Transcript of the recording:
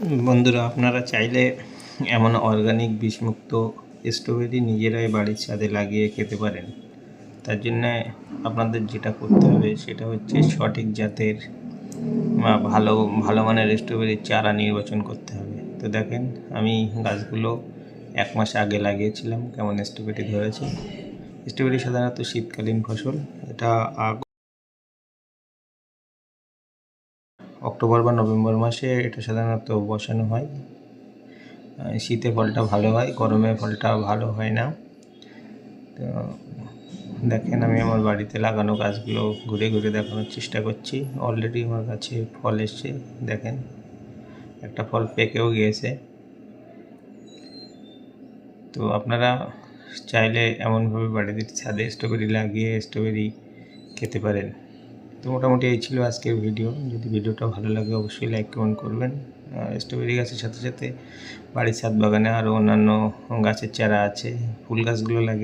বন্ধুরা, আপনারা চাইলে এমন অর্গানিক বিষমুক্ত স্ট্রবেরি নিজেরাই বাড়ির ছাদে লাগিয়ে খেতে পারেন। তার জন্য আপনাদের যেটা করতে হবে, সেটা হচ্ছে সঠিক জাতের বা ভালো ভালো মানের স্ট্রবেরির চারা নির্বাচন করতে হবে। তো দেখেন, আমি গাছগুলো এক মাস আগে লাগিয়েছিলাম, কেমন স্ট্রবেরি ধরেছে। স্ট্রবেরি সাধারণত শীতকালীন ফসল, এটা আগ অক্টোবর বা নভেম্বর মাসে এটা সাধারণত বসানো হয়। শীতে ফলটা ভালো হয়, গরমে ফলটা ভালো হয় না। তো দেখেন আমি আমার বাড়িতে লাগানো গাছগুলো ঘুরে ঘুরে দেখানোর চেষ্টা করছি। অলরেডি আমার কাছে ফল এসছে, দেখেন। একটা ফল পেকেও গিয়েছে। তো আপনারা চাইলে এমনভাবে বাড়িতে ছাদে স্ট্রবেরি লাগিয়ে স্ট্রবেরি খেতে পারেন। তো মোটামুটি এই ছিল আজকের ভিডিও যদি ভিডিওটা ভালো লাগে, অবশ্যই লাইক কমেন্ট করবেন। স্ট্রবেরি গাছের সাথে সাথে বাড়ির ছাদ বাগানে আরও অন্যান্য গাছের চারা আছে। ফুল গাছগুলো লাগে